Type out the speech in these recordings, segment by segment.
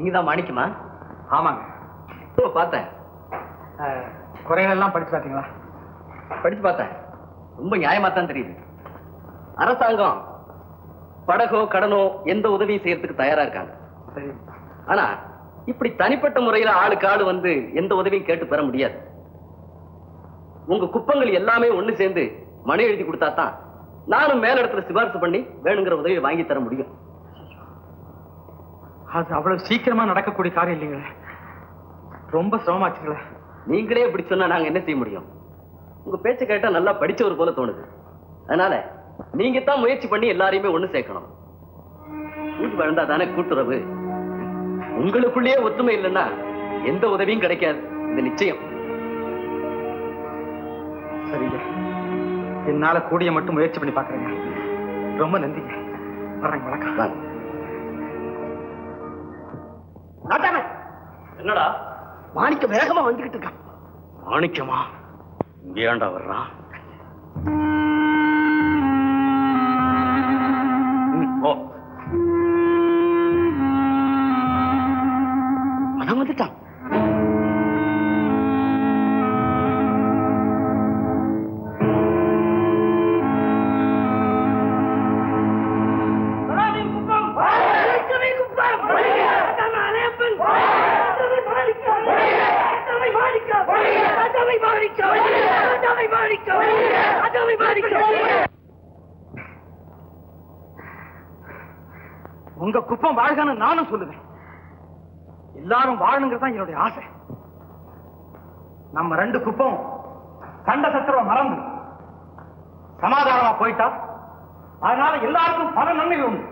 நீங்க தான் மாணிக்கமா? ஆமாங்க. ஓ பார்த்தேன். குறைகளெல்லாம் படிச்சு பார்த்தீங்களா? படிச்சு பார்த்தேன். ரொம்ப நியாயமா தான் தெரியுது. அரசாங்கம் படகோ கடனோ எந்த உதவியும் செய்யறதுக்கு தயாரா இருக்காங்க. ஆனா இப்படி தனிப்பட்ட முறையில ஆளுக்கு ஆளு வந்து எந்த உதவியும் கேட்டு பெற முடியாது. உங்க குப்பங்கள் எல்லாமே ஒண்ணு சேர்ந்து மனு எழுதி கொடுத்தா தான் நானும் மேலிடத்துல சிபாரிசு பண்ணி வேணுங்கிற உதவியை வாங்கி தர முடியும். அது அவ்வளவு சீக்கிரமா நடக்கக்கூடிய காரியம் இல்லைங்களே. ரொம்ப சிரமமாச்சுங்களே நீங்களே இப்படி சொன்னா நாங்க என்ன செய்ய முடியும்? உங்க பேச்ச கேட்டா நல்லா படிச்சவர் போல தோணுது. அதனால நீங்க தான் முயற்சி பண்ணி எல்லாரையுமே ஒண்ணு சேர்க்கணும். கூட்டு வாழ்ந்தா தானே கூட்டுறவு. உங்களுக்குள்ளேயே ஒத்துமை இல்லைன்னா எந்த உதவியும் கிடைக்காது. இது நிச்சயம். சரிங்க. என்னால கூடிய மட்டும் முயற்சி பண்ணி பாக்குறேங்க ரொம்ப நன்றிங்க. வர்றேங்க. வணக்கம். வாங்க. என்னடா? மாணிக்க வேகமா வந்துகிட்டு இருக்கான். மாணிக்கமா? இங்க ஏன்டா வர்றான் ம், ஓ அவன் வந்துட்டான் உங்க குப்பம் வாழ்கன்னு நானும் சொல்லுவேன். எல்லாரும் வாழணுங்கிறது தான் என்னுடைய ஆசை. நம்ம ரெண்டு குப்பம் சண்டை சத்திரவை மறந்து சமாதானமா போயிட்டா அதனால எல்லாருக்கும் பல நன்மைகள் உண்டு.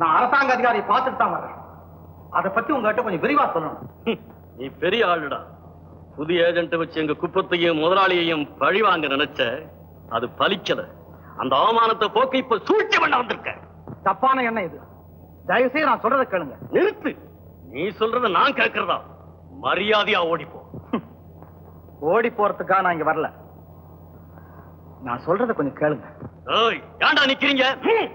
நான் அரசாங்க அதிகாரியை பார்த்துட்டு தான் வர்றேன். அதை பத்தி உங்ககிட்ட கொஞ்சம் விரிவா சொல்லணும். நீ பெரிய ஆளுடா. புதிய ஏஜென்ட் வச்சு எங்க குப்பத்தையும் முதலாளியையும் பழி வாங்க நினைச்ச அது பலிக்கல அந்த அவமானத்தை போக்க இப்ப சூழ்ச்சி பண்ண வந்திருக்க தப்பான எண்ணம் இது. தயவு செய்து நான் சொல்றதை கேளுங்க. நிறுத்து. நீ சொல்றத நான் கேட்கறதா? மரியாதையா ஓடிப்போ. ஓடி போறதுக்காக நான் இங்க வரல. நான் சொல்றதை கொஞ்சம் கேளுங்க. ஏய் ஏன்டா நிக்கிறீங்க? ம்.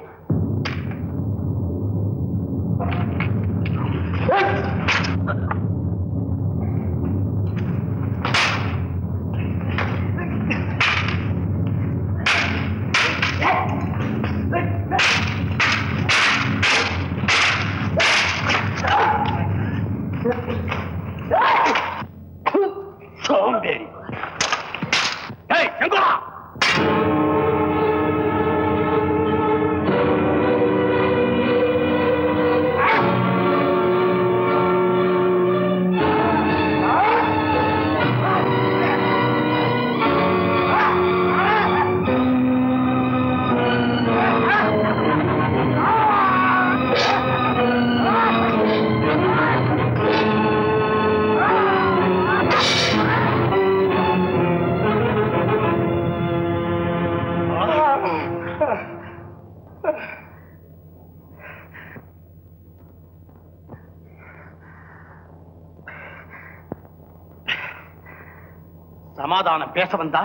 சமாதானம் பேச வந்தா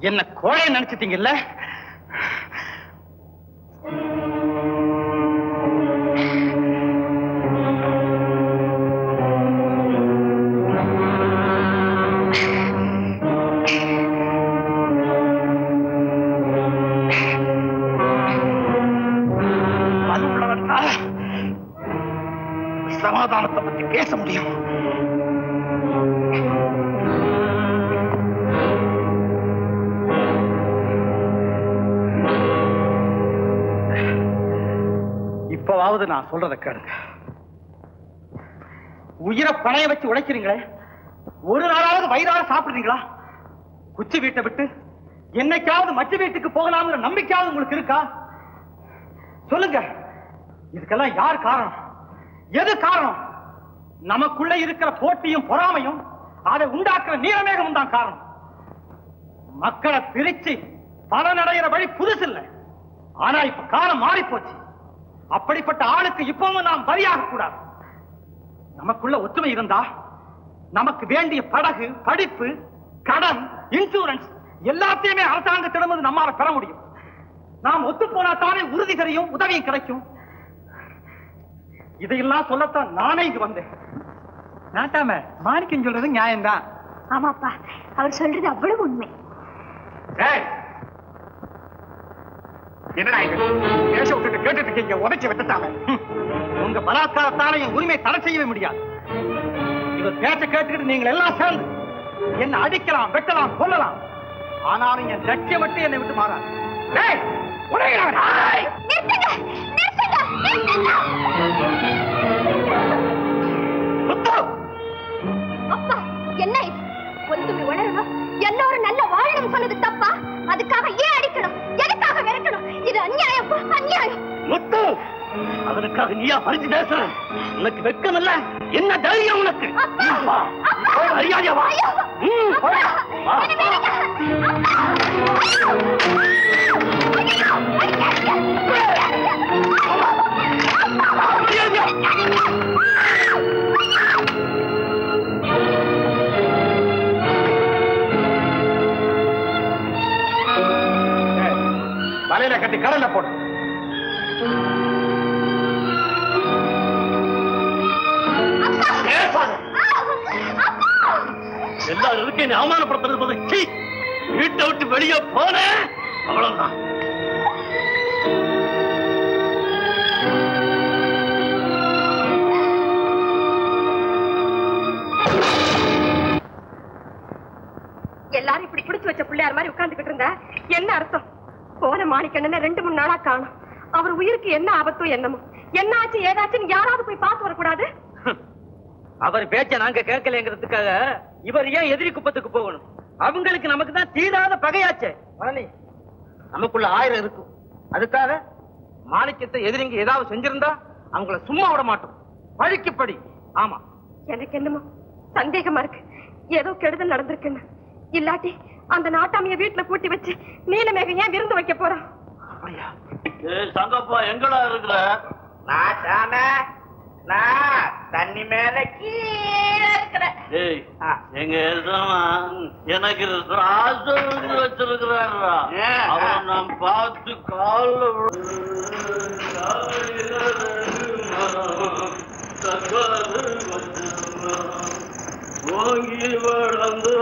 என்ன கோழை நினைச்சிட்டீங்கல்ல? சமாதானத்தை பத்தி பேச முடியும். அதாவது நான் சொல்றத கேளுங்க. உயிரை பணைய வச்சு உழைக்கிறீங்களே ஒரு நாளாவது வயிறார சாப்பிடுறீங்களா? குச்சி வீட்டை விட்டு என்னைக்காவது மற்ற வீட்டுக்கு போகலாம்ங்கிற நம்பிக்கையாவது உங்களுக்கு இருக்கா? சொல்லுங்க. இதுக்கெல்லாம் யார் காரணம்? எது காரணம்? நமக்குள்ள இருக்கிற போட்டியும் பொறாமையும் அதை உண்டாக்குற நீரமேகமும் தான் காரணம். மக்களை பிரிச்சு பலனடைகிற வழி புதுசு இல்லை ஆனா இப்ப காலம் மாறி போச்சு அப்படிப்பட்ட ஆளுக்கு இப்பவும் நாம் பலியாக கூடாது நமக்குள்ள ஒற்றுமை இருந்தா நமக்கு வேண்டிய படகு படிப்பு கடன் இன்சூரன்ஸ் எல்லாத்தையுமே அரசாங்கத்திடம் நம்மால பெற முடியும். நாம் ஒத்து போனா தானே உறுதி தெரியும் உதவியும் கிடைக்கும். இதையெல்லாம் சொல்லத்தான் நானே இங்க வந்தேன். நாட்டாம மாணிக்கம் சொல்றது நியாயம்தான். ஆமாப்பா அவர் சொல்றது அவ்வளவு உண்மை. ஏய்! என்னடா பேச விட்டுட்டு கேட்டுட்டு இருக்கீங்க உதைச்சு விட்டுட்டாங்க. உங்க பலாத்காரத்தால என் உரிமை தடை செய்யவே முடியாது. இவர் பேச்ச கேட்டுக்கிட்டு நீங்கள் எல்லாம் சேர்ந்து என்ன அடிக்கலாம் வெட்டலாம் கொல்லலாம். ஆனாலும் என் லட்சியம் மட்டும் என்னை விட்டு மாறாது. என்ன இது? ஒத்துமை உணரணும்? எல்லாரும் நல்ல வாழணும் சொன்னது தப்பா? அதுக்காக ஏன் அடிக்கணும்? முத்து. அவனுக்காக நீயா பறிச்சு பேசுற உனக்கு வெக்கம் இல்ல என்ன தைரியம் உனக்கு? மரியாதையா வா. ஐயோ! ம், அப்பா! போய். அவமானப்படுத்துறது வீட்டை விட்டு வெளியே போன! அவ்வளவுதான். எல்லாரும் இப்படி பிடிச்சு வச்ச பிள்ளையார் மாதிரி உட்கார்ந்துகிட்டு இருந்தா என்ன அர்த்தம்? போன மாணிக்கண்ணன ரெண்டு மூணு நாளா காணும். அவர் உயிருக்கு என்ன ஆபத்தோ என்னமோ. என்ன ஆச்சு ஏதாச்சுன்னு யாராவது போய் பார்த்து வரக்கூடாது? அவர் பேச்ச நாங்க கேட்கலங்கிறதுக்காக இவர் ஏன் எதிரி குப்பத்துக்கு போகணும்? அவங்களுக்கு நமக்கு தான் தீராத பகையாச்சே. பழனி நமக்குள்ள ஆயிரம் இருக்கும். அதுக்காக மாணிக்கத்தை எதிரிங்க ஏதாவது செஞ்சிருந்தா அவங்கள சும்மா விட மாட்டோம். பழிக்கு படி ஆமா. எனக்கு என்னமோ சந்தேகமா இருக்கு. ஏதோ கெடுதல் நடந்திருக்குன்னு. இல்லாட்டி அந்த நாட்டாமைய வீட்டுல கூட்டி வச்சு நீலமேகம் ஏன் விருந்து வைக்க போறான் ஏய் சங்கப்பா எங்கடா இருக்கிற? தண்ணி மேல கீழே இருக்கிற ஏய் எங்க எனக்கு ராசம் வச்சிருக்கிறாரா அவன் நான் பார்த்து கால ஓங்கி வளர்ந்து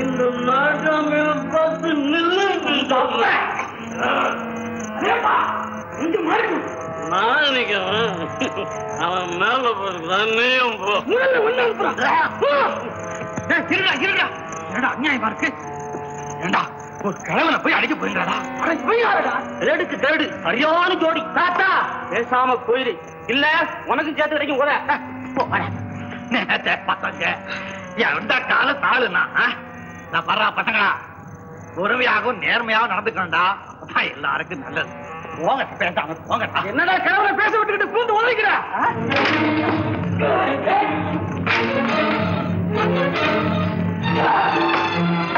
இந்த நாட்டாமைய பார்த்து நில்லுன்னு சொல்றேன் நான் நினைக்கிறேன் அவன் மேல போறான் நீயும் போ இருடா இருடா என்னடா அநியாயமா இருக்கு ஏண்டா ஒரு கிழவனை போய் அடிக்க சரியான ஜோடி தாத்தா பேசாம போயிரு இல்ல உனக்கும் சேர்த்து கிடைக்கும் கூட நேரத்தை பசங்க எந்த கால தாளுனா நான் வர்றா பசங்களா உறவையாகவும் நேர்மையாகவும் நடந்துக்கணும்டா. அதான் எல்லாருக்கும் நல்லது. போங்க பேசாம போங்க என்னடா கடவுளை பேச விட்டுக்கிட்டு பூந்து உதவிக்கிறா Thank you.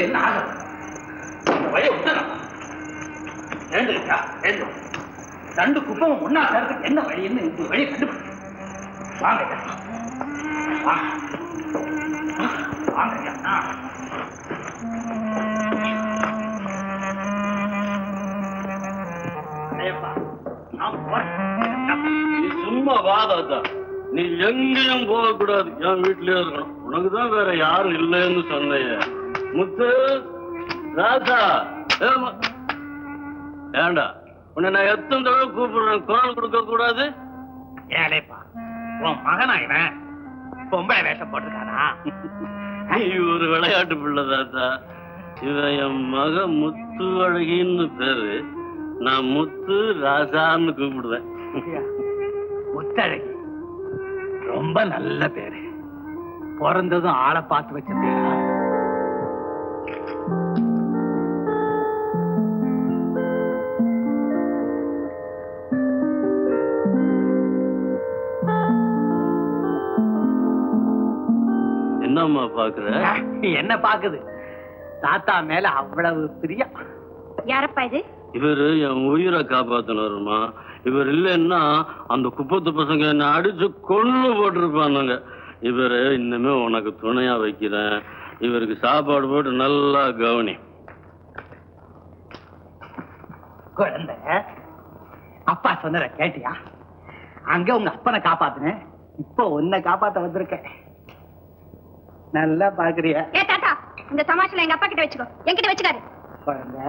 முடிவு என்ன ஆகும் அந்த வழியை விட்டுறோம் எழுந்துருக்கா எழுந்து ரெண்டு குப்பமும் ஒன்னா சேர்த்துக்கு என்ன வழின்னு இந்த வழி கண்டுபிடிச்சு வாங்க வாங்க நீ சும்மா வாதாத்தா நீ எங்கேயும் போக கூடாது என் வீட்லயே இருக்கணும். உனக்குதான் வேற யாரும் இல்லைன்னு சொன்னேன். முத்து ராசா. ஏண்டா உன்னை நான் எத்தனை தடவை கூப்பிடுறேன்? குரல் கொடுக்க கூடாது. ஏலேப்பா உன் மகனா இவன் பொம்பளை வேஷம் போட்டிருக்கானா? ஒரு விளையாட்டு பிள்ளை தாத்தா. இவன் என் மக முத்து அழகின்னு பேரு. நான் முத்து ராசான்னு கூப்பிடுவேன். முத்தழகி ரொம்ப நல்ல பேரு. பிறந்ததும் ஆளை பார்த்து வச்ச பேரா என்னம்மா பாக்குற. என்ன பாக்குது? தாத்தா மேல அவ்வளவு பிரியம். யாரப்பா இது? இவரு என் உயிரை காப்பாத்தினாருமா இவர் இல்லைன்னா அந்த குப்பத்து பசங்க என்ன அடிச்சு கொன்னு போட்டிருப்பானுங்க. இவரு இன்னுமே உனக்கு துணையா வைக்கிறேன். இவருக்கு சாப்பாடு போட்டு நல்லா கவனி. குழந்தை அப்பா சொன்னத கேட்டியா? அங்க உங்க அப்பனை காப்பாத்துனேன். இப்போ உன்னை காப்பாத்த வந்திருக்கேன். நல்லா பாக்குறிய? ஏ தாத்தா இந்த சமாச்சாரம் எங்க அப்பா கிட்ட வச்சுக்கோ. என்கிட்ட வச்சுக்காது. குழந்தை